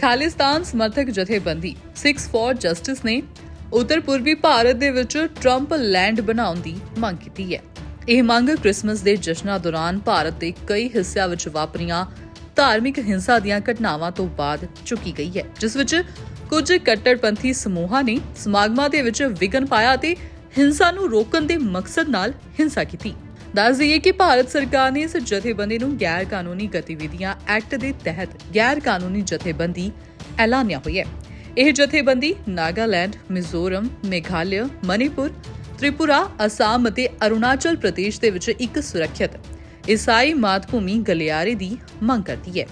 ਖਾਲਿਸਤਾਨ ਸਮਰਥਕ ਜਥੇਬੰਦੀ 6 for justice ਨੇ ਉੱਤਰ ਪੂਰਬੀ ਭਾਰਤ ਦੇ ਵਿੱਚ ਟਰੰਪ ਲੈਂਡ ਬਣਾਉਣ ਦੀ ਮੰਗ ਕੀਤੀ ਹੈ। ਇਹ ਮੰਗ ਕ੍ਰਿਸਮਸ ਦੇ ਜਸ਼ਨਾਂ ਦੌਰਾਨ ਭਾਰਤ ਦੇ ਕਈ ਹਿੱਸਿਆਂ ਵਿੱਚ ਵਾਪਰੀਆਂ ਧਾਰਮਿਕ ਹਿੰਸਾ ਦੀਆਂ ਘਟਨਾਵਾਂ ਤੋਂ ਬਾਅਦ ਚੁੱਕੀ ਗਈ ਹੈ, ਜਿਸ ਵਿੱਚ ਕੁਝ ਕੱਟੜਪੰਥੀ ਸਮੂਹਾਂ ਨੇ ਸਮਾਗਮਾਂ ਦੇ ਵਿੱਚ ਵਿਘਨ ਪਾਇਆ ਅਤੇ ਹਿੰਸਾ ਨੂੰ ਰੋਕਣ ਦੇ ਮਕਸਦ ਨਾਲ ਹਿੰਸਾ ਕੀਤੀ। ਦੱਸ ਦਈਏ ਕਿ ਭਾਰਤ ਸਰਕਾਰ ਨੇ ਇਸ ਜਥੇਬੰਦੀ ਨੂੰ ਗੈਰ ਕਾਨੂੰਨੀ ਗਤੀਵਿਧੀਆਂ ਐਕਟ ਦੇ ਤਹਿਤ ਗੈਰ ਕਾਨੂੰਨੀ ਜਥੇਬੰਦੀ ਐਲਾਨਿਆ ਹੋਇਆ ਹੈ। ਇਹ ਜਥੇਬੰਦੀ ਨਾਗਾਲੈਂਡ, ਮਿਜ਼ੋਰਮ, ਮੇਘਾਲਿਆ ਮਨੀਪੁਰ ਤ੍ਰਿਪੁਰਾ, ਅਸਾਮ ਅਤੇ ਅਰੁਣਾਚਲ ਪ੍ਰਦੇਸ਼ ਦੇ ਵਿੱਚ ਇੱਕ ਸੁਰੱਖਿਅਤ ਈਸਾਈ ਮਾਤ ਭੂਮੀ ਗਲਿਆਰੇ ਦੀ ਮੰਗ ਕਰਦੀ ਹੈ।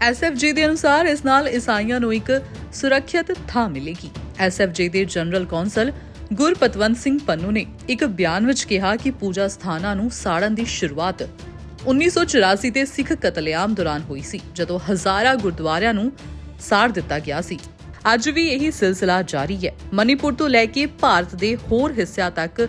ਐਸਐਫਜੀ ਦੇ ਅਨੁਸਾਰ ਇਸ ਨਾਲ ਈਸਾਈਆਂ ਨੂੰ ਇੱਕ ਸੁਰੱਖਿਅਤ ਥਾਂ ਮਿਲੇਗੀ। ਐਸਐਫਜੀ ਦੇ ਜਨਰਲ ਕੌਂਸਲ ਗੁਰਪਤਵੰਤ ਸਿੰਘ ਪੰਨੂ ਨੇ ਇੱਕ ਬਿਆਨ ਵਿੱਚ ਕਿਹਾ ਕਿ ਪੂਜਾ ਸਥਾਨਾਂ ਨੂੰ ਸਾੜਨ ਦੀ ਸ਼ੁਰੂਆਤ 1984 ਦੇ ਸਿੱਖ ਕਤਲੇਆਮ ਦੌਰਾਨ ਹੋਈ ਸੀ, ਜਦੋਂ ਹਜ਼ਾਰਾਂ ਗੁਰਦੁਆਰਿਆਂ ਨੂੰ ਸਾੜ ਦਿੱਤਾ ਗਿਆ ਸੀ। ਅੱਜ ਵੀ ਇਹੀ ਸਿਲਸਿਲਾ ਜਾਰੀ ਹੈ। ਮਨੀਪੁਰ ਤੋਂ ਲੈ ਕੇ ਭਾਰਤ ਦੇ ਹੋਰ ਹਿੱਸਿਆਂ ਤੱਕ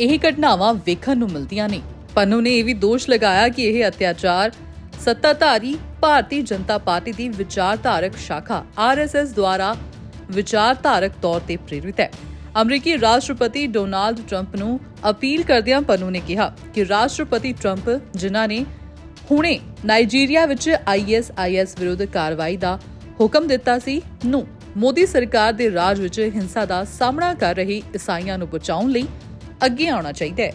ਇਹ ਘਟਨਾਵਾਂ ਵੇਖਣ ਨੂੰ ਮਿਲਦੀਆਂ ਨੇ। ਪੰਨੂ ਨੇ ਇਹ ਵੀ ਦੋਸ਼ ਲਗਾਇਆ ਕਿ ਇਹ ਅਤਿਆਚਾਰ ਸੱਤਾਧਾਰੀ ਭਾਰਤੀ ਜਨਤਾ ਪਾਰਟੀ ਦੀ ਵਿਚਾਰਧਾਰਕ ਸ਼ਾਖਾ ਆਰਐਸਐਸ ਦੁਆਰਾ ਵਿਚਾਰਧਾਰਕ ਤੌਰ ਤੇ ਪ੍ਰੇਰਿਤ ਹੈ। ਅਮਰੀਕੀ ਰਾਸ਼ਟਰਪਤੀ ਡੋਨਾਲਡ ਟਰੰਪ ਨੂੰ ਅਪੀਲ ਕਰਦਿਆਂ ਪੰਨੂ ਨੇ ਕਿਹਾ ਕਿ ਰਾਸ਼ਟਰਪਤੀ ਟਰੰਪ, ਜਿਨ੍ਹਾਂ ਨੇ ਹੁਣੇ ਨਾਈਜੀਰੀਆ ਵਿੱਚ ਆਈਐਸਆਈਐਸ ਵਿਰੁੱਧ ਕਾਰਵਾਈ ਦਾ ਹੁਕਮ ਦਿੱਤਾ ਸੀ, ਨੂੰ ਮੋਦੀ ਸਰਕਾਰ ਦੇ ਰਾਜ ਵਿੱਚ ਹਿੰਸਾ ਦਾ ਸਾਹਮਣਾ ਕਰ ਰਹੀ ਈਸਾਈਆਂ ਨੂੰ ਬਚਾਉਣ ਲਈ ਅੱਗੇ ਆਉਣਾ ਚਾਹੀਦਾ ਹੈ।